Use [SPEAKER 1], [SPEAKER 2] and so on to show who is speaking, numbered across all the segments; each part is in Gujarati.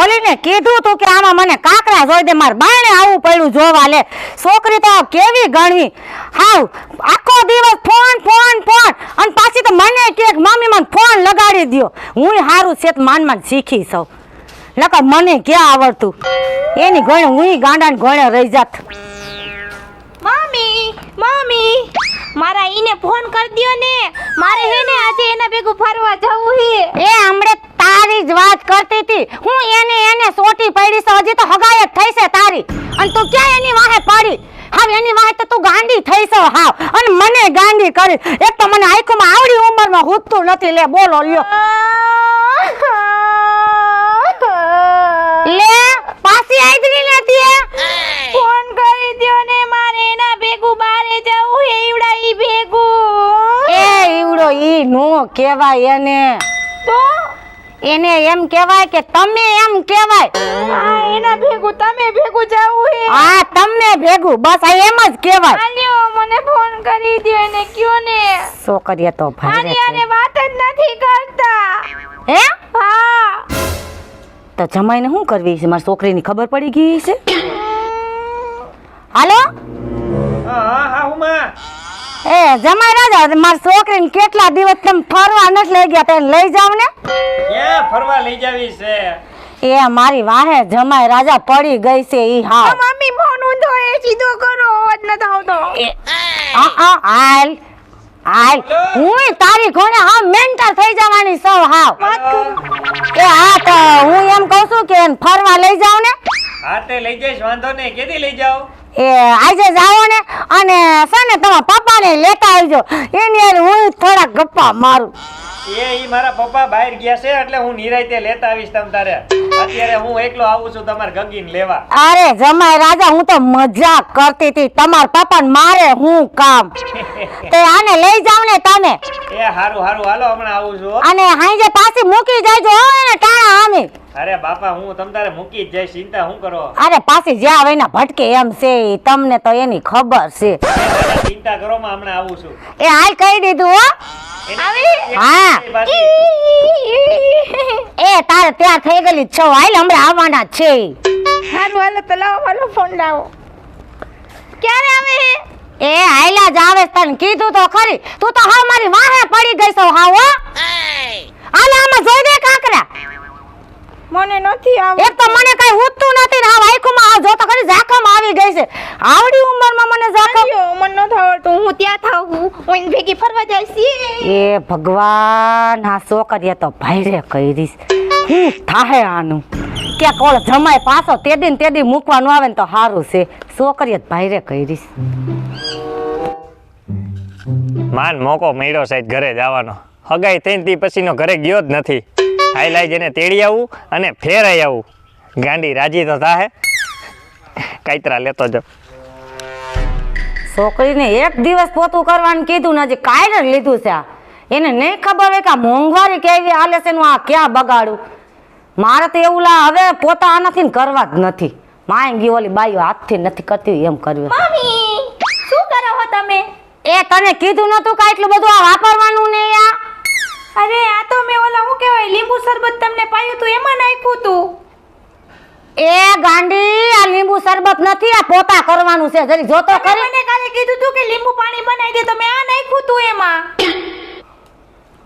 [SPEAKER 1] ઓલીને કીધું તું કે આમાં મને કાકરા જોઈ દે, માર બાણે આવું પડ્યું જોવા લે. છોકરી તો કેવી ગણવી? હાવ, આખો દિવસ ફોન ફોન ફોન. અને પાછી તો મને કે મમ્મી મને ફોન લગાડી દ્યો. હું સારું છે માન માન શીખી સૌ. નકર મને ક્યાં આવડતું? એની ગણે હું ગાંડાને ગણે રહી જાત.
[SPEAKER 2] મમ્મી મમ્મી મારા ઈને ફોન કરી દ્યો ને. મારે હે ને આજે એના ભેગું ફરવા જવું હે.
[SPEAKER 1] એ હમણે તારી જ વાત કરતી હતી. હું એને એને સોટી પડી છે હજી તો હગાય જ થઈ છે તારી. અને તું ક્યાં એની વાહે પડી? હવે એની વાહે તો તું ગાંડી થઈ છે હાવ. અને મને ગાંડી કરી. એક તો મને આંખોમાં આવડી ઉંમરમાં હૂતું નથી. લે બોલો લ્યો. લે પાછી આઈદરી
[SPEAKER 2] ઈ
[SPEAKER 1] નો કહેવાય એને.
[SPEAKER 2] તો?
[SPEAKER 1] એને એમ કહેવાય કે તમે એમ કહેવાય.
[SPEAKER 2] આ એના ભેગું તમે ભેગું જવું હે.
[SPEAKER 1] આ તમને ભેગું. બસ આ એમ જ કહેવાય.
[SPEAKER 2] આલ્યો મને ફોન કરી દે એને કયો ને?
[SPEAKER 1] છોકરીએ તો ભાઈ
[SPEAKER 2] આની વાત જ નથી કરતા.
[SPEAKER 1] હે?
[SPEAKER 2] હા.
[SPEAKER 1] તો જમાઈને શું કરવી છે? મારી છોકરીની ખબર પડી ગઈ છે? હાલો?
[SPEAKER 3] હા હા હા ઉમા.
[SPEAKER 1] એ જમાઈ રાજા મારા છોકરીને કેટલા દિવસ તમે ફરવા નથી લઈ ગયા તેને લઈ જાવ ને?
[SPEAKER 3] ક્યાં ફરવા લઈ જાવી છે?
[SPEAKER 1] એ મારી વાહે જમાઈ રાજા પડી ગઈ છે ઈ હા
[SPEAKER 2] મમ્મી ફોન ઊંધો એ સીધો કરો અવાજ ન આવતો
[SPEAKER 1] આ આ હાલ હાલ. હું તારી કોને હા મેન્ટલ થઈ જવાની સૌ હાવ. એ હા તો હું એમ કહું છું કે ફરવા લઈ જાવ ને?
[SPEAKER 3] હા તે લઈ જઈશ વાંધો નહીં. કેદી લઈ જાઓ
[SPEAKER 1] એ આજે જાઓ ને અને છે ને તમારા પપ્પાને લેતા આવજો. એની હારે હું થોડા ગપ્પા મારું.
[SPEAKER 3] એ ઈ મારા પપ્પા બહાર ગયા છે એટલે હું નિરાયતે લેતા આવીશ તમ તારે. અત્યારે હું એકલો આવું છું તમારે ગગીન લેવા.
[SPEAKER 1] અરે જમાય રાજા હું તો મજાક કરતી હતી. તમારા પપ્પાને મારે હું કામ? તે આને લઈ જાવ ને તમે.
[SPEAKER 3] એ હારું હારું હાલો હમણાં આવું છું.
[SPEAKER 1] અને હાંજે પાછી મૂકી જાજો હો એને ટાણા આમી.
[SPEAKER 3] અરે બાપા હું તમ તારે મૂકી જ ચિંતા શું કરો?
[SPEAKER 1] અરે પાછી જ્યાં હોય ને ભટકે એમ છે ઈ તમને તો એની ખબર છે.
[SPEAKER 3] ચિંતા કરો માં હમણાં આવું છું.
[SPEAKER 1] એ હાલ કહી દીધું હો.
[SPEAKER 3] એની- એની
[SPEAKER 1] હા. એ તારે ત્યાં થઈ ગયેલી છો હાલ હમણાં આવવાના છે.
[SPEAKER 2] હારું હાલો તો લાવો મારો ફોન લાવો. ક્યારે આવે?
[SPEAKER 1] એ હાયલા જ આવે તને કીધું તો ખરી. તું તો હા મારી વાહે પડી ગઈ છો હો. હાલ આમાં જોઈ દે કાકરા.
[SPEAKER 2] મને નથી આવડતું
[SPEAKER 1] એક તો મને કઈ ઉઠતું નથી ને આ આંખોમાં આ જો તો ખરી ઝાખમ આવી ગઈ છે. આવડી ઉંમરમાં મને
[SPEAKER 2] આલ્યો, મને નથી આવડતું. હું ત્યાં થાઉં હું હું એની ભેગી ફરવા જાય છે
[SPEAKER 1] એ ભગવાન આ છોકરીએ તો ભાઈરે કરીશ હું થાહે આનું. કે કોળ જમાય પાછો તે દિન ને તે દિન મૂકવાનું આવે ને તો સારું છે. છોકરીએ જ ભાઈરે કરીશ
[SPEAKER 3] માન મોકો મળ્યો સાહેબ ઘરે જવાનો હગાઈ થઈને તી પછીનો ઘરે ગયો જ નથી. હાઈ લાઈ જઈને તેડી આવું અને ફેરાઈ આવું. ગાંડી રાજી તો થાહે. કાઈતરા લેતો જાઉં.
[SPEAKER 1] છોકરીને એક દિવસ પોતું કરવાનું કીધું ને હજી કાંઈ જ લીધું છે આ. એને નહીં ખબર હોય કે આ મોંઘવારી કેવી હાલે છે ને આ ક્યાં બગાડું. મારે તો એવું લા હવે પોતા આનાથી ને કરવા જ નથી. માય ગઈ ઓલી બાઈઓ હાથથી નથી કરતી એમ કર્યું.
[SPEAKER 2] મમ્મી શું કરો છો તમે?
[SPEAKER 1] એ તને કીધું નતું કે એટલું બધું આ વાપરવાનું ને આ?
[SPEAKER 2] અરે આ તો મેં ઓલા શું કહેવાય લીંબુ શરબત તમને પાયું તું એમાં નાખ્યું તું.
[SPEAKER 1] એ ગાંડી આ લીંબુ શરબત નથી આ પોતા કરવાનું છે. જરી જોતો કરી
[SPEAKER 2] મને કાલે કીધું તું કે લીંબુ પાણી બનાવી દે તો મેં આ નાખ્યું તું એમાં.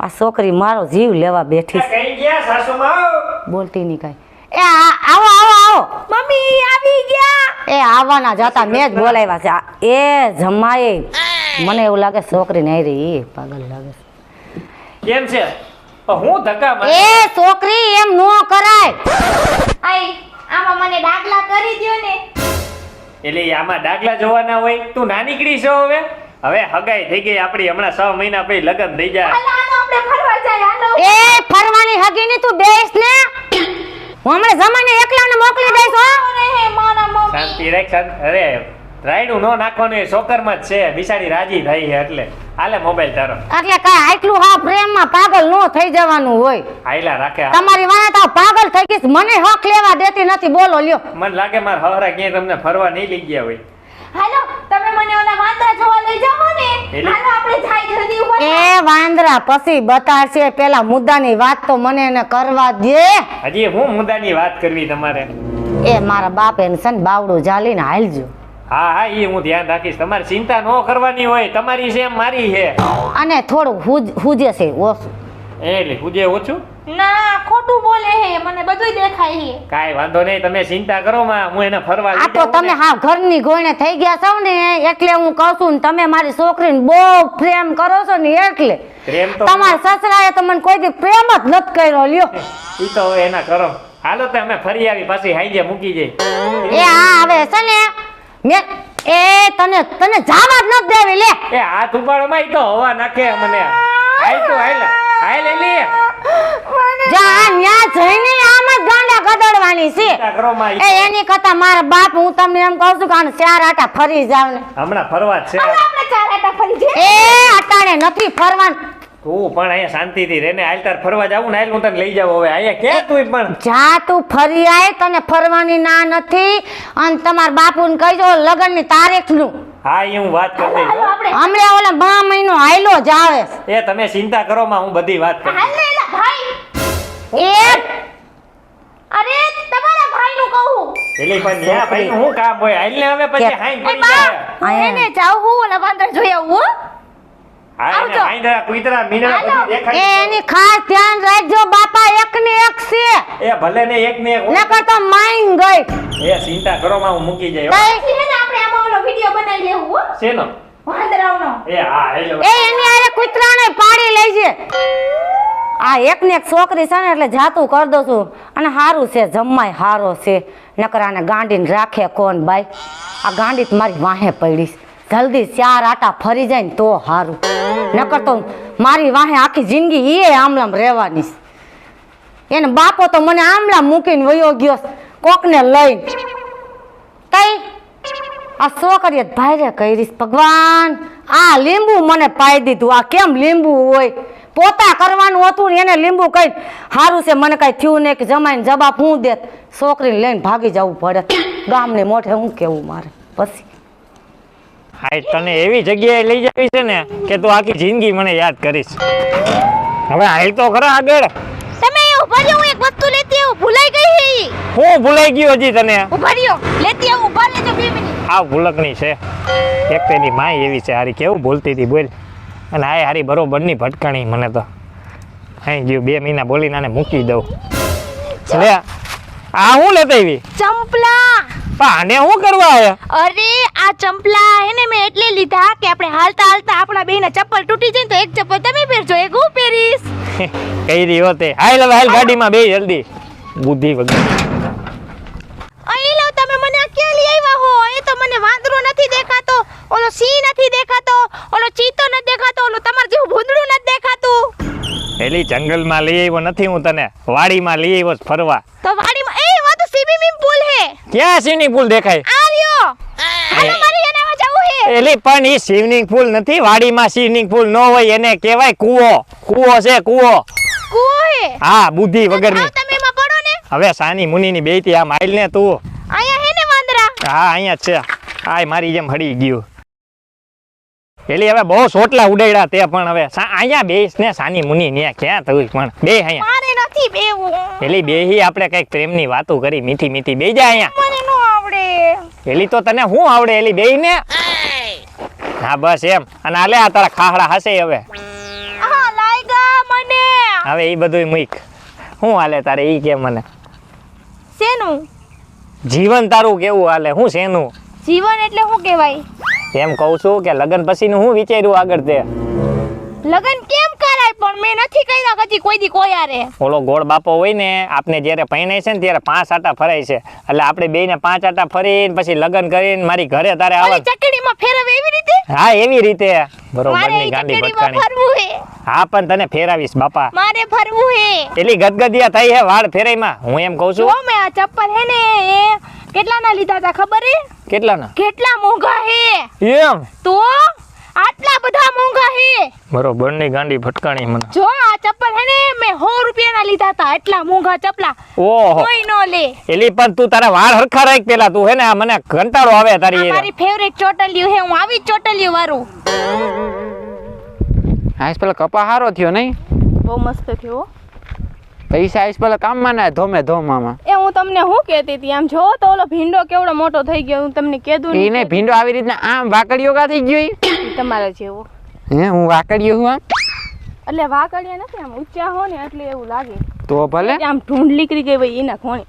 [SPEAKER 1] આ છોકરી મારો જીવ લેવા બેઠી છે.
[SPEAKER 3] કઈ ગયા સાસુમાં?
[SPEAKER 1] બોલતી નહીં કાંઈ. એ આ- આવો આવો આવો.
[SPEAKER 2] મમ્મી આવી ગયા.
[SPEAKER 1] એ આવવાના જતા મેં જ બોલાવ્યા છે. આ- એ જમાએ મને એવું લાગે છોકરી નહીં રહી એ પાગલ લાગે છે.
[SPEAKER 3] કેમ છે? હું ધક્કા માર
[SPEAKER 1] એ છોકરી એમ નો કરાય.
[SPEAKER 2] આઈ આમાં મને ડાગલા કરી દ્યો ને.
[SPEAKER 3] એટલે આમાં દાખલા જોવાના હોય? તું ના નીકળી છો હવે? હવે હગાઈ થઈ ગઈ આપણી હમણાં છ મહિના પછી લગ્ન થઈ જાય.
[SPEAKER 2] હાલો હાલો આપણે ફરવા જાય હાલો.
[SPEAKER 1] એ ફરવાની હગી ની તું બેસ ને. હું હમણાં જમાને એકલાને મોકલી દઈશ હો.
[SPEAKER 2] અરે હે મારા મમ્મી
[SPEAKER 3] શાંતિ રાખ શાંતિ અરે રાયડું ન નાખવાનું એ છોકરમાં જ છે. બિચારી રાજી થઈ છે એટલે. હાલે મોબાઈલ તારો.
[SPEAKER 1] એટલે કાંઈ આટલું હા પ્રેમમાં પાગલ નો થઈ જવાનું હોય.
[SPEAKER 3] આયલા રાખે
[SPEAKER 1] તમારી વાને તો પાગલ થઈ ગઈ મને હક લેવા દેતી નથી. બોલો લ્યો.
[SPEAKER 3] મને લાગે માર હવરા ક્યાંય તમને ફરવા નહીં લઈ ગયા હોય.
[SPEAKER 2] હાલો તમે મને ઓલા વાંદરા જોવા લઈ જાઓ ને.
[SPEAKER 3] એલી-
[SPEAKER 2] હાલો આપણે જાય ઘરની ઉપર.
[SPEAKER 1] એ વાંદરા પછી બતાડશે. પેલા મુદ્દાની વાત તો મને એને કરવા દે.
[SPEAKER 3] હજી હું મુદ્દાની વાત કરવી તમારે?
[SPEAKER 1] એ મારા બાપ એને છે ને બાવડું જાલીને હાલજો.
[SPEAKER 3] હા હા એ હું ધ્યાન રાખીશ. તમારે ચિંતા ન કરવાની હોય. તમારી છે મારી છે.
[SPEAKER 1] અને થોડું હુજ હુજે છે ઓછું.
[SPEAKER 3] એટલે હુજે ઓછું?
[SPEAKER 2] ના ખોટું બોલે હે મને બધું દેખાય હે
[SPEAKER 3] કાઈ વાંધો નહીં તમે ચિંતા કરો માં. હું એને ફરવા
[SPEAKER 1] આ તો તમે. હા ઘરની ગોયણે થઈ ગયા છો ને એટલે હું કહું છું ને તમે મારી છોકરીને બહુ પ્રેમ કરો છો ને એટલે.
[SPEAKER 3] પ્રેમ તો
[SPEAKER 1] તમારા સસરાએ તો મને કોઈ દી પ્રેમ જ નત કર્યો લ્યો.
[SPEAKER 3] ઈ તો એના કરો. હાલો તો અમે ફરી આવી પાછી હાઈજે મૂકી જઈ
[SPEAKER 1] એ હા હવે છે ને મેં એ તને તને જાવા જ નથી દેવી લે.
[SPEAKER 3] એ હાથ ઉપાડો માં ઈ તો હવા નાખે મને. હાલ તું હાલ હાલ એલી
[SPEAKER 1] જા ન્યા જઈને આમ જ ગાંડા ગદડવાની છે. એ એની કથા મારા બાપ હું તમને એમ કહું છું કે આને ચાર આટા ફરી જાવ ને
[SPEAKER 3] હમણાં ફરવા છે.
[SPEAKER 2] આપણે ચાર આટા ફરી જઈએ.
[SPEAKER 1] એ અટાણે નથી ફરવાનું.
[SPEAKER 3] તું પણ અહીંયા શાંતિથી રેને આયલ તાર ફરવા જાવું ને આયલ હું તને લઈ જાવ હવે. અહીંયા કે તું પણ?
[SPEAKER 1] જા તું ફરી આય તને ફરવાની ના નથી. અને તમારા બાપુને કહીજો લગ્નની તારીખનું.
[SPEAKER 3] હા એ હું વાત કરી દઈશ
[SPEAKER 2] હાલો
[SPEAKER 3] હો.
[SPEAKER 1] ઓલા બા મહિનો હાયલો જ આવે.
[SPEAKER 3] એ તમે ચિંતા કરો માં હું બધી વાત કરી
[SPEAKER 2] હાલ ને એલા ભાઈ.
[SPEAKER 1] એ
[SPEAKER 2] અરે તમારા ભાઈનું કહું.
[SPEAKER 3] એલી પણ ન્યા ભાઈ હું કામ હોય? હાલ ને હવે પછી હાઈ પડી જાય.
[SPEAKER 2] એને જાઉં હું ઓલા વાંદર જોઈ આવું
[SPEAKER 3] એને
[SPEAKER 1] ખાસ ધ્યાન રાખજો બાપા એક ને એક છે.
[SPEAKER 3] એ ભલે ને એક ને એક
[SPEAKER 1] નકર તો માઈન ગઈ.
[SPEAKER 3] એ ચિંતા કરો માં હું મૂકી જાય હો.
[SPEAKER 1] તઈ
[SPEAKER 2] ને આપણે આમાં ઓલો વિડિયો બનાવી લેવું હો.
[SPEAKER 3] શેનો?
[SPEAKER 2] વાંદરાઓનો.
[SPEAKER 3] એ હા હેલો
[SPEAKER 1] એ એની આરે કૂતરાને પાડી લેજે આ એક ને એક છોકરી છે ને એટલે જાતું કરી દઉં છું. અને સારું છે જમવાય હારો છે. નકરાને ગાંડીને રાખે કોણ બાઈ? આ ગાંડી તો મારી વાહે પડીશ જલ્દી ચાર આટા ફરી જાય ને તો સારું નકર તો મારી વાહે આખી જિંદગી એ આમલામ રહેવાની એને બાપો તો મને આમલા મૂકીને વયો ગયો કોકને લઈને. તઈ આ છોકરીએ ભાઈરે કહીશ ભગવાન, આ લીંબુ મને પાઈ દીધું. આ કેમ લીંબુ હોય? પોતા કરવાનું હતું ને એને લીંબુ કઈ સારું છે, મને કઈ થયું નહીં કે જમાઈને જવાબ હું દેત. છોકરીને લઈને ભાગી જવું પડે. ગામને મોઢે હું કેવું મારે? પછી.
[SPEAKER 3] હા તને એવી જગ્યાએ લઈ જવી છે ને કે તું આખી જિંદગી મને યાદ કરીશ. હવે હાલ તો ખરા આગળ.
[SPEAKER 2] તમે ઊભા રહ્યો હું એક વસ્તુ લેતી આવું ભૂલાઈ ગઈ હે.
[SPEAKER 3] હું ભૂલાઈ ગયો હજી તને.
[SPEAKER 2] ઊભા રહ્યો લેતી આવું ઊભા લેજો બે મિનિટ.
[SPEAKER 3] આ ભૂલકની છે. એક તેની માય એવી છે હારી કેવું ભૂલતી હતી બોલ. અને આ હારી બરોબરની ભટકાણી મને તો. અહીં ગયું બે મહિના બોલીને આને મૂકી દઉં. લે આ હું લેતા આવી?
[SPEAKER 2] ચંપલા!
[SPEAKER 3] આને શું કરવા આવ્યા
[SPEAKER 2] અરે આ ચંપલા હે ને મેં એટલે લીધા કે આપણે હાલતા હાલતા આપણા બેના ચપ્પલ તૂટી જાય તો એક ચપ્પલ તમે પહેરજો એક હું પહેરીશ.
[SPEAKER 3] કઈ રહી હોતે હાલ હવે હાલ ગાડીમાં બે જલ્દી. બુદ્ધિ વગર.
[SPEAKER 2] અહીં લો તમે મને આ ક્યાં લઈ આવ્યા હો? એ તો મને વાંદરો નથી દેખાતો ઓલો સિંહ નથી દેખાતો ઓલો ચીતો નથી દેખાતો ઓલો તમાર જેવું ભૂંદડું નથી દેખાતું.
[SPEAKER 3] એલી જંગલમાં લઈ આવ્યો નથી હું તને. વાડીમાં લઈ આવ્યો ફરવા.
[SPEAKER 2] તો વાડીમાં એ વા તો સ્વિમિંગ પૂલ હે
[SPEAKER 3] ક્યાં સ્વિમિંગ પુલ દેખાય?
[SPEAKER 2] આવ્યો. હાલો મારી એનામાં જવું હે.
[SPEAKER 3] એલી પણ ઈ સ્વિમિંગ પુલ નથી વાડીમાં સ્વિમિંગ પુલ ન હોય એને કહેવાય કૂવો. કૂવો છે કૂવો.
[SPEAKER 2] કૂવો હે.
[SPEAKER 3] હા બુદ્ધિ વગરની.
[SPEAKER 2] તમે એમાં પડો ને.
[SPEAKER 3] હવે સાની મુનિની બેટી આમ આઈલ ને તું.
[SPEAKER 2] અહીંયા હે ને વાંદરા?
[SPEAKER 3] હા અહીંયા છે. આ મારી જેમ હડી ગયું. એલી હવે બહુ સોટલા ઉડાડ્યા તે પણ હવે અહીંયા બેસ ને સાની મુનિ ને ક્યાં થયું પણ બે અહીંયા.
[SPEAKER 2] મારે નથી બેવું.
[SPEAKER 3] એલી બેહી આપણે કંઈક પ્રેમની વાતો કરી મીઠી મીઠી. બે જા અહીંયા.
[SPEAKER 2] મને નો આવડે.
[SPEAKER 3] પેલી તો તને શું આવડે એલી બેહી ને? હા બસ એમ. અને આલે આ તારા ખાહડા હશે હવે.
[SPEAKER 2] હા લાઈગા મને.
[SPEAKER 3] હવે એ બધું મૂક. શું હાલે તારે ઈ કે મને?
[SPEAKER 2] શેનું?
[SPEAKER 3] જીવન તારું કેવું હાલે શું શેનું?
[SPEAKER 2] જીવન એટલે શું કહેવાય?
[SPEAKER 3] એમ કહું છું કે લગ્ન પછીનું હું વિચાર્યું આગળ તે?
[SPEAKER 2] લગન કેમ કરાય? પણ મેં નથી કર્યા કદી કોઈ દી કોઈ આરે
[SPEAKER 3] ઓલો ગોળ બાપો હોય ને આપને જ્યારે પરણાય છે ને ત્યારે પાંચ આટા ફરાય છે. એટલે આપણે બે ને પાંચ આટા ફરીને પછી લગ્ન કરીને મારી ઘરે તારે આવે
[SPEAKER 2] ચકડીમાં ફેરવે એવી રીતે?
[SPEAKER 3] હા એવી રીતે.
[SPEAKER 2] બરોબરની
[SPEAKER 3] ગાંડી ભટકાણી.
[SPEAKER 2] હા.
[SPEAKER 3] પણ તને ફેરાવીશ બાપા.
[SPEAKER 2] મારે ફરવું હે.
[SPEAKER 3] એટલી ગદગદિયા થઈ હે વાળ ફેરાઈમાં હું એમ કહું છું.
[SPEAKER 2] મેં આ ચપ્પલ હે ને એ કેટલાના લીધા હતા ખબર હે?
[SPEAKER 3] કેટલાના?
[SPEAKER 2] કેટલા મોંઘા હે?
[SPEAKER 3] એમ?
[SPEAKER 2] તો આટલા બધા મોંઘા હે?
[SPEAKER 3] બરોબરની ગાંડી ફટકાણી મને.
[SPEAKER 2] જો આ ચપ્પલ હે ને મેં 100 રૂપિયાના લીધા હતા એટલા મોંઘા ચપલા
[SPEAKER 3] ઓહો.
[SPEAKER 2] કોઈ નો લે.
[SPEAKER 3] એલી પણ તું તારા વાળ હરખા રાખ પેલા તું હે ને આ મને કંટાળો આવે તારી
[SPEAKER 2] મારી ફેવરેટ ચોટલિયું હે હું આવી જ ચોટલિયું વારું
[SPEAKER 4] આઈસ પેલા કપા હારો થયો નહીં?
[SPEAKER 2] બહુ મસ્ત થયો.
[SPEAKER 4] પૈસા આવીશ પેલા કામમાં ના ધોમે ધોમામાં
[SPEAKER 2] એ હું તમને શું કહેતી હતી? આમ જો તો ઓલો ભીંડો કેવડો મોટો થઈ ગયો હું તમને કીધું
[SPEAKER 4] એને ભીંડો આવી રીતના આમ વાકડીઓ કા થઈ ગયો?
[SPEAKER 2] તમારા જેવો.
[SPEAKER 4] હે હું વાકડીઓ હું આમ?
[SPEAKER 2] એટલે વાકડીયા નથી આમ ઊંચા હો ને એટલે એવું લાગે.
[SPEAKER 4] તો ભલે.
[SPEAKER 2] આમ ઢૂંઢ નીકળી ગઈ ભાઈ એના ખોણી.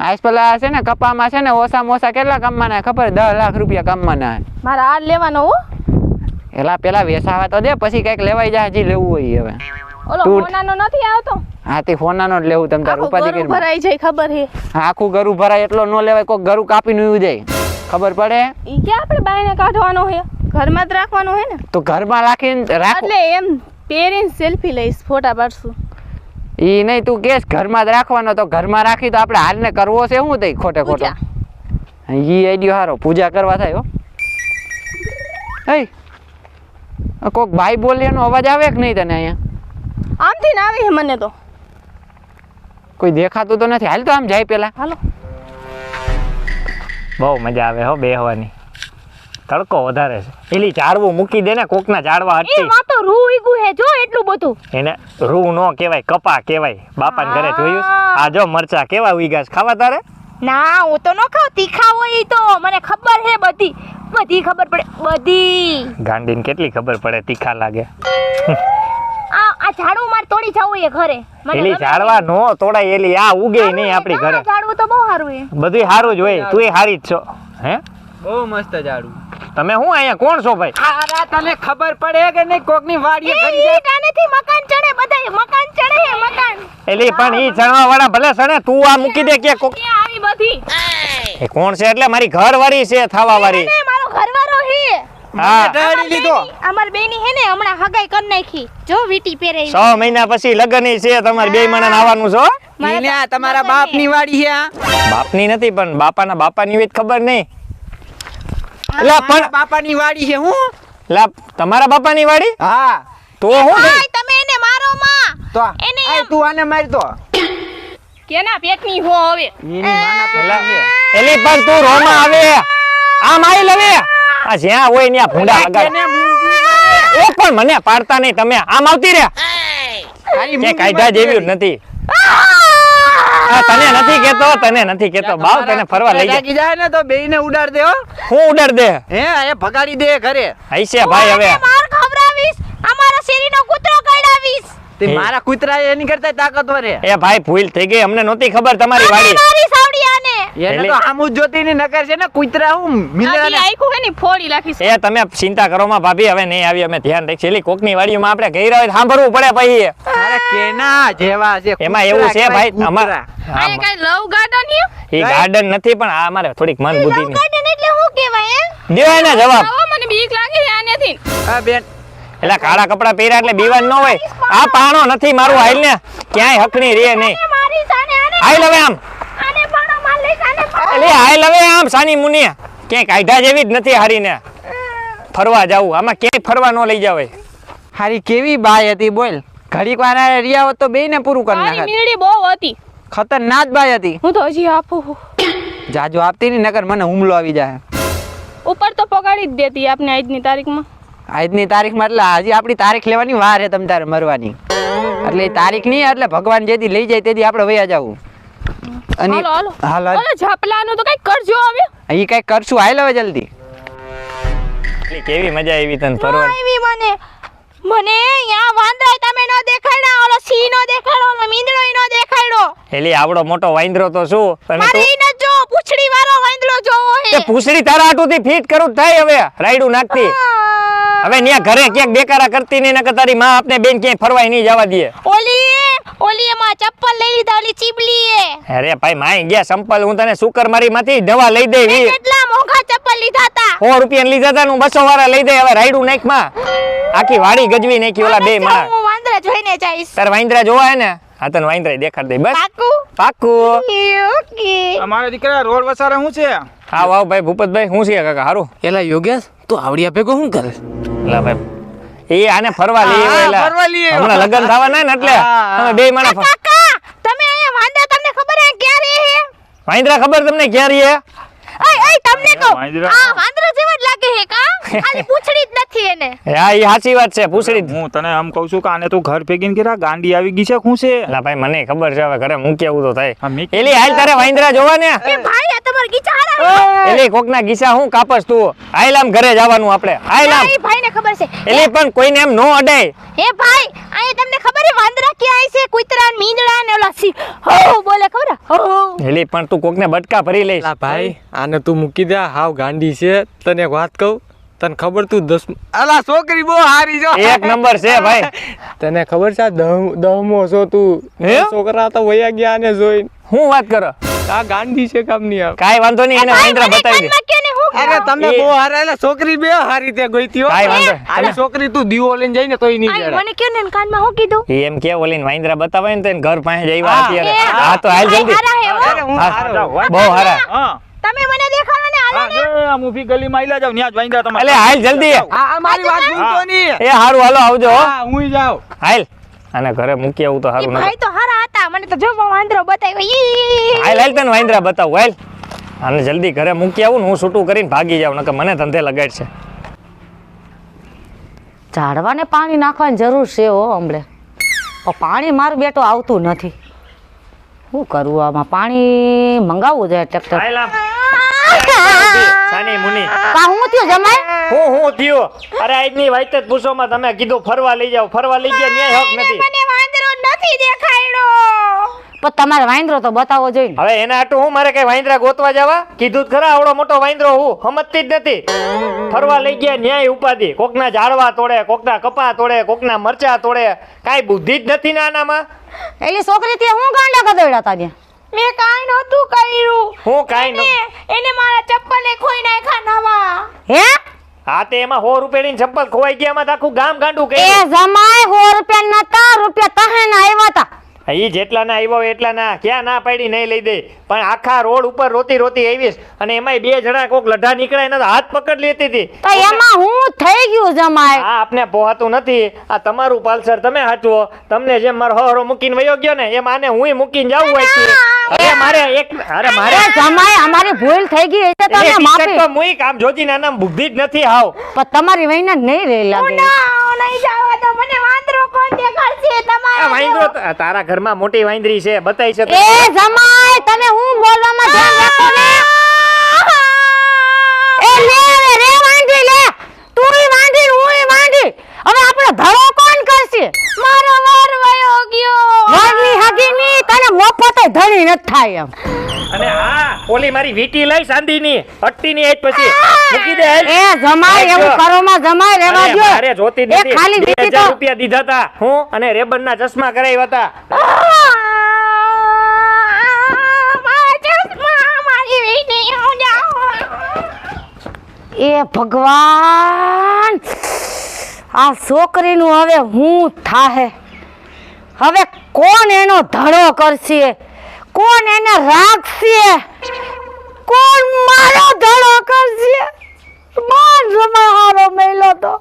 [SPEAKER 4] આઈસ પેલા છે ને કપામાં છે ને ઓસા ઓછા કેટલા કામમાં ના ખબર? દસ લાખ રૂપિયા કામમાં ના
[SPEAKER 2] મારા આ લેવાનો હો.
[SPEAKER 4] એલા પેલા વેસાવા તો દે પછી કંઈક લેવાઈ જાય હજી લેવું હોય હવે.
[SPEAKER 2] ઓલો
[SPEAKER 4] તું-
[SPEAKER 2] નથી આવતો?
[SPEAKER 4] હા તે ફોનાનો જ લેવું તમે તાર ઉપાધિ કરી
[SPEAKER 2] ભરાઈ જાય ખબર હે.
[SPEAKER 4] આખું ગરું ભરાય એટલો ન લેવાય કોક ગરું કાપીને નું જાય. ખબર પડે?
[SPEAKER 2] ઈ ક્યાં આપણે બાયને કાઢવાનો હે? ઘરમાં જ રાખવાનો હે ને?
[SPEAKER 4] તો ઘરમાં રાખીને રાખ.
[SPEAKER 2] એટલે એમ પહેરીને સેલ્ફી લઈશ ફોટા પાડશું.
[SPEAKER 4] ઈ નહીં તું કેસ ઘરમાં જ રાખવાનો તો ઘરમાં રાખી તો આપણે હાલને કરવો છે શું થઈ ખોટે ખોટો? ઈ આઈડિયો હારો પૂજા કરવા થાય હો. હે કોક ભાઈ બોલે એનો અવાજ આવે કે નહીં તને અહીંયા?
[SPEAKER 2] આમથી ને આવી મને તો.
[SPEAKER 4] કોઈ દેખાતું તો નથી. હાલ તો આમ જાય પેલા.
[SPEAKER 2] હાલો.
[SPEAKER 3] બહુ મજા આવે હો બેહવાની. તડકો વધારે છે. એલી ઝાડવું મૂકી દે ને કોકના ઝાડવા
[SPEAKER 2] એ
[SPEAKER 3] હટતી.
[SPEAKER 2] વાતો રૂ ઈગું હે જો એટલું બધું.
[SPEAKER 3] એને રૂ નો કહેવાય કપા કહેવાય. બાપાને ઘરે જોયું આ જો મરચા કેવા ઉઈગા છે ખાવા તારે?
[SPEAKER 2] ના હું તો ન ખાવ તીખા હોય તો. મને ખબર હે બધી. બધી ખબર પડે બધી.
[SPEAKER 3] ગાંડીને કેટલી ખબર પડે તીખા લાગે.
[SPEAKER 2] આ આ ઝાડવું માર તોડી જાવું એ ઘરે.
[SPEAKER 3] એલી ઝાડવા નો તોડાય એલી આ ઉગે નહીં આપણી ઘરે.
[SPEAKER 2] ઝાડવું તો બહુ સારું એ.
[SPEAKER 3] બધું સારું જ હોય તું હારી જ છો. હે?
[SPEAKER 4] બહુ મસ્ત ઝાડવું
[SPEAKER 3] તમે હું અહીંયા કોણ છો ભાઈ?
[SPEAKER 4] આ તને ખબર પડે કે નહીં કોકની વાડીએ કરી
[SPEAKER 2] ઈ ટાણેથી મકાન ચડે બધાય મકાન ચડે હે મકાન.
[SPEAKER 3] એલી પણ ઈ ચણવા વાળા ભલે સણે તું આ મૂકી દે કે કોક
[SPEAKER 2] આવી બધી.
[SPEAKER 3] એ કોણ છે એટલે? મારી ઘર વાળી છે થાવા વાળી
[SPEAKER 2] ને મારો ઘરવાળો હા.
[SPEAKER 4] ઢાળી લીધો.
[SPEAKER 2] અમાર બેની હે ને હમણાં હગાઈ કરી નાખી. જો વીટી પહેરે
[SPEAKER 3] છ મહિના પછી લગ્ન છે તમારે બે આવવાનું છો
[SPEAKER 4] બાપની વાડી છે આ
[SPEAKER 3] બાપની નથી પણ બાપાના બાપાની હોય તો ખબર નહીં. એટલે પણ
[SPEAKER 4] બાપાની વાડી છે હું?
[SPEAKER 3] લા તમારા બાપાની વાડી?
[SPEAKER 4] હા.
[SPEAKER 3] તો હું
[SPEAKER 2] તમે એને મારો માં.
[SPEAKER 4] તો
[SPEAKER 2] એને
[SPEAKER 4] તું આને મારી તો
[SPEAKER 2] કેના પેટની હો હવે?
[SPEAKER 4] એની માના પેલા
[SPEAKER 3] એલી પણ તું રોમાં આવે. આમ આઈ લવે. આ જ્યાં હોય ત્યાં ભૂંડા લગાડ. એ પણ મને પાડતા નહીં તમે. આમ આવતી રે કે કાયદા જેવી નથી. તને નથી કેતો તને નથી કેતો. બાવ તને ફરવા લઈ જાય
[SPEAKER 4] જાય ને તો બેયને ઉડાડ દે હો.
[SPEAKER 3] હું ઉડાડ દે.
[SPEAKER 4] હે એ ભગાડી દે ઘરે.
[SPEAKER 3] હૈસે ભાઈ હવે.
[SPEAKER 2] માર ખવડાવીશ અમારા શેરીનો કૂતરો કડાવીશ
[SPEAKER 4] તે મારા કૂતરા એની કરતા તાકતવર હે
[SPEAKER 3] એ ભાઈ ભૂલ થઈ ગઈ અમને નહોતી ખબર તમારી વાડી.
[SPEAKER 4] એને તો આમું જોતી ની નકર છે ને કૂતરા હું મિલરા
[SPEAKER 2] આખું હે ને ફોડી નાખીશ
[SPEAKER 3] એ તમે ચિંતા કરો માં ભાભી હવે નહીં આવી અમે ધ્યાન રાખીએ. એલી કોકની વાડીમાં આપણે ગઈ હોય સાંભળવું પડે પછી.
[SPEAKER 4] અરે કેના જેવા છે
[SPEAKER 3] એમાં એવું છે ભાઈ અમારા
[SPEAKER 2] આ કઈ લવ ગાર્ડન હે
[SPEAKER 3] એ ગાર્ડન નથી પણ આ અમારે થોડીક મન બુદ્ધિ
[SPEAKER 2] લવ ગાર્ડન એટલે શું કહેવાય એમ?
[SPEAKER 3] દેવાય ને જવાબ.
[SPEAKER 2] મને બીક લાગે છે આનેથી.
[SPEAKER 4] હા બેન.
[SPEAKER 3] એટલે કાળા કપડા પહેર્યા એટલે બીવાન ન હોય. આ પાણો નથી મારું હાલ ને ક્યાંય હકણી રે નહીં.
[SPEAKER 2] મારી
[SPEAKER 3] લવે હવે આમ
[SPEAKER 2] આને પાડો માર લઈશ આને પાડો.
[SPEAKER 3] એટલે હાલ હવે આમ સાની મુનિયા ક્યાંય કાયદા જેવી જ નથી હારીને. ફરવા જાવું. આમાં ક્યાંય ફરવા ન લઈ જાવે
[SPEAKER 4] હારી કેવી બાય હતી બોલ. ઘડીક વાર રિયા હોત તો બેયને પૂરું કરી
[SPEAKER 2] મારી
[SPEAKER 4] નાખત.
[SPEAKER 2] મીરડી બહુ હતી.
[SPEAKER 4] ખતરનાક બાય હતી.
[SPEAKER 2] હું તો હજી આપું
[SPEAKER 4] જાજો આપતી ની નકર મને હુમલો આવી જાય.
[SPEAKER 2] ઉપર તો પગાડી જ દેતી આપને આજની તારીખમાં.
[SPEAKER 4] આજની તારીખમાં એટલે હજી આપણી તારીખ લેવાની વાર છે તમ તારે મરવાની. એટલે તારીખ નહીં એટલે ભગવાન જેથી લઈ જાય તેથી આપણે વયા જવું. અને
[SPEAKER 2] હાલો હાલો. ઝાપલાનું તો કઈ કરજો હવે.
[SPEAKER 4] એ કઈ કરશું. હાલ હવે જલ્દી.
[SPEAKER 3] કેવી મજા આવી તને ફરવા
[SPEAKER 2] આવી મને. મને અહીંયા વાંદરાય તમે નો દેખાડ્યા. ઓલો સિંહ નો દેખાડો ઓલો મીંદડો નો દેખાડ્યો.
[SPEAKER 3] એલી આવડો મોટો વાંદરો તો શું? પણ
[SPEAKER 2] મારે
[SPEAKER 3] તું
[SPEAKER 2] ન જો પૂછડી વાળો વાંદરો જોવો
[SPEAKER 3] તે
[SPEAKER 2] હે
[SPEAKER 3] પૂછડી તારા આટુથી ફિટ કરું થાય હવે રાયડું નાખતી. હવે ન્યા ઘરે ક્યાંક બેકારા કરતી નહીં નકર તારી માં આપને બેન ક્યાંય ફરવાય નહીં જવા દે.
[SPEAKER 2] ઓલી ઓલી એમાં ચપ્પલ લઈ લીધા ઓલી ચીબલી એ.
[SPEAKER 3] અરે ભાઈ માય ગયા સંપલ હું તને સુકર મારી માંથી દવા લઈ દે વી.
[SPEAKER 2] કેટલા મોંઘા ચપ્પલ લીધા હતા.
[SPEAKER 3] સો રૂપિયા લીધા હતા હું બસો વાળા લઈ દે હવે રાયડું નાખમાં. આખી વાડી ગજવી નાખી ઓલા બે માં
[SPEAKER 2] હું વાંદરા જોઈને જઈશ.
[SPEAKER 3] તાર વાંદરા જોવા હે ને? હા તને વાંદરા દેખાડ દે બસ.
[SPEAKER 2] પાકુ?
[SPEAKER 3] પાકુ.
[SPEAKER 2] ઓકે
[SPEAKER 5] અમારા દીકરા રોડ વસારે શું છે?
[SPEAKER 3] હા વાવ ભાઈ ભૂપતભાઈ હું છે કાકા હારું?
[SPEAKER 6] એલા યોગેશ તો આવડિયા ભેગો શું કરે?
[SPEAKER 3] એટલે ભાઈ એ આને ફરવા લઈ આવ્યો
[SPEAKER 4] ફરવા લઈ આવ્યો.
[SPEAKER 3] હમણાં લગ્ન થવાના ને એટલે. અમે બે માણા
[SPEAKER 2] કાકા તમે અહીંયા વાંદા તમને ખબર હે ક્યારે હે
[SPEAKER 3] વાંદરા ખબર તમને ક્યાં રહીએ
[SPEAKER 2] ઓય ઓય તમને કહું. આ વાંદરા જેવા જ લાગે હે કા? ખાલી પૂંછડી જ નથી એને.
[SPEAKER 3] હા એ સાચી વાત છે પૂંછડી
[SPEAKER 5] હું તને આમ કહું છું કે આને તું ઘર ભેગીને કર્યા ગાંડી આવી ગઈ છે છે?
[SPEAKER 3] એટલે ભાઈ મને ખબર છે હવે ઘરે મૂકી આવું તો થાય. એલી હાલ તારે વાંદરા જોવા ને.
[SPEAKER 2] એ ભાઈ આ તમાર ગીચા હારા
[SPEAKER 3] એલી કોકના ગીચા હું કાપસ તું. હાલ આમ ઘરે જવાનું આપણે. હાલ આમ.
[SPEAKER 2] ભાઈને ખબર છે.
[SPEAKER 3] એલી પણ કોઈને એમ નો અડાય
[SPEAKER 2] હે ભાઈ આ તમને ખબર હે વાંદરા ક્યાં આય છે? કૂતરા ને મીંદડા ને ઓલા સી હો બોલે ખબર હો
[SPEAKER 3] એલી પણ તું કોકને બટકા ભરી લઈશ.
[SPEAKER 6] લા ભાઈ આને તું મૂકી દે હાવ ગાંડી છે. તને એક વાત કહું તને ખબર તું દસ
[SPEAKER 4] અલા છોકરી બહુ હારી જો.
[SPEAKER 3] એક નંબર છે ભાઈ.
[SPEAKER 6] તને ખબર છે દહમો છો તું? છોકરા તો વયા ગયા ને જોઈ
[SPEAKER 3] હું વાત કરો?
[SPEAKER 6] આ ગાંડી છે કામની
[SPEAKER 3] કાઈ વાંધો નહીં એને વાંદરા બતાવી દે
[SPEAKER 4] અરે તમે બહુ હારા એટલે છોકરી બે હારી તે ગઈતી હો.
[SPEAKER 3] કાંઈ વાંધો
[SPEAKER 4] આ છોકરી તું દીવો લઈને જઈને તોય નહીં જડે.
[SPEAKER 2] મને કે ને કાનમાં હું કીધું?
[SPEAKER 3] એમ કે ઓલીન વાંદરા બતાવે ને તો ઘર પાસે જઈવા
[SPEAKER 4] હા.
[SPEAKER 3] અત્યારે. હા તો હાલ જલ્દી.
[SPEAKER 2] હારા
[SPEAKER 4] અરે હું હારો.
[SPEAKER 3] બહુ હારા.
[SPEAKER 5] હા.
[SPEAKER 2] તમે મને દેખાડો ને હાલો ને.
[SPEAKER 5] આ આમ ગલી માં આયલા જાવ ન્યા જ વાંદરા તમારે
[SPEAKER 3] અલે હાલ જલ્દી.
[SPEAKER 4] આ મારી વાત ભૂલતો ની.
[SPEAKER 3] એ હારું હાલો આવજો હા.
[SPEAKER 4] હું જાવ
[SPEAKER 3] હાલ. અને ઘરે મૂકી આવું તો હારું નથી
[SPEAKER 2] ભાઈ તો હારા હતા મને તો જો વાંદરો બતાવ્યો. ઈ.
[SPEAKER 3] હાલ હાલ તને વાંદરા બતાવું હાલ. અને જલ્દી ઘરે મૂકી આવું ને હું છૂટું કરીને ભાગી જાઉં નકર મને ધંધે લગાડશે.
[SPEAKER 1] ઝાડવાને પાણી નાખવાની જરૂર છે હો હમણે. પાણી મારું બેટો આવતું નથી. શું કરવું આમાં? પાણી મંગાવવું જોઈએ ટ્રેક્ટર.
[SPEAKER 3] સાની મુની.
[SPEAKER 1] કા હું થયું જમાય
[SPEAKER 3] હું હું થયો? અરે આજની વાત જ પૂછોમાં તમે કીધું ફરવા લઈ જાઓ. ફરવા લઈ ગયા ન્યાય હક નથી.
[SPEAKER 2] મને વાંદરો નથી દેખાડ્યો
[SPEAKER 1] પણ તમારે વાંદરો તો બતાવવો જોઈએ
[SPEAKER 3] હવે એના હાટું હું મારે કઈ વાંદરા ગોતવા જવા? કીધું જ ખરા આવડો મોટો વાંદરો હું. સમજતી જ નથી. ફરવા લઈ ગયા ન્યાય ઉપાધિ. કોકના ઝાડવા તોડે કોકના કપા તોડે કોકના મરચા તોડે. કાંઈ બુદ્ધિ જ નથી નાનામાં
[SPEAKER 1] એલી છોકરી હું ગાંડા કદોડ્યા તા ત્યાં?
[SPEAKER 2] મેં કાઈ નહોતું કર્યું.
[SPEAKER 3] હું કાઈ ન
[SPEAKER 2] એને મારા ચપ્પલે ખોઈ નાખ્યા નવા.
[SPEAKER 1] હે?
[SPEAKER 3] હા તે એમાં સો રૂપિયાની ચપ્પલ ખોવાઈ ગયા એમાં આખું ગામ ગાંડું
[SPEAKER 1] એ
[SPEAKER 3] કર્યું
[SPEAKER 1] જમાય સો રૂપિયા નતા રૂપિયા તહેના આવ્યા તા.
[SPEAKER 3] ઈ જેટલા ના આવ્યો એટલા ના ક્યાં ના પાડી નહીં લઈ દે. પણ આખા રોડ ઉપર રોતી રોતી આવીશ અને એમાંય બે જણા કોક લઢા નીકળાય ને હાથ પકડ લેતી હતી.
[SPEAKER 1] તો એમાં હું થઈ ગયું જમાય
[SPEAKER 3] આ આપને પોહાતું નથી. આ તમારું પાલસર તમે હાચવો. તમને જેમ મારો હરો મૂકીને વયો ગયો ને એમ આને હુંય મૂકીને જાવું હોય છે. અરે મારે એક અરે મારે
[SPEAKER 1] જમાય અમારી ભૂલ થઈ ગઈ
[SPEAKER 3] એટલે
[SPEAKER 1] તમે માફી.
[SPEAKER 3] તો મુઈ કામ જોજી નાના બુદ્ધિ જ નથી હાવ.
[SPEAKER 1] પણ તમારી વહીને નહીં રહી લાગે.
[SPEAKER 2] ના નહીં જાવા તો મને વાંદરો. કોણ દેખાડશે
[SPEAKER 3] આ વાંદરો તારા ઘરમાં મોટી વાંદરી છે બતાઈ છે
[SPEAKER 1] એ જમાય તમે હું બોલવામાં ધ્યાન રાખો ને? એ લે હવે રે વાંદરી લે. તુંય વાંદરી હું વાંઢી. હવે આપણો ધડો
[SPEAKER 2] મારો વાર વયો ગયો.
[SPEAKER 1] વરની હગીની તને મફતે ધણી ન થાય એમ.
[SPEAKER 3] અને આ ઓલી મારી વીટી લઈ સાંધીની હટ્ટીની એટ પછી. મૂકી દે
[SPEAKER 1] એ જમાય એવું કરોમાં જમાય રેવા
[SPEAKER 3] અરે જોતી નથી.
[SPEAKER 1] એ
[SPEAKER 3] ખાલી
[SPEAKER 1] વીટી તો
[SPEAKER 3] રૂપિયા દીધા હતા. હું અને રેબનના ચશ્મા કરાવ્યા હતા.
[SPEAKER 1] એ ભગવાન! આ છોકરીનું હવે હું થાહે? હવે કોણ એનો ધડો કરશે? કોણ એને રાખશે? કોણ મારો ધડો કરશે? માન જમાહારો મેલો તો.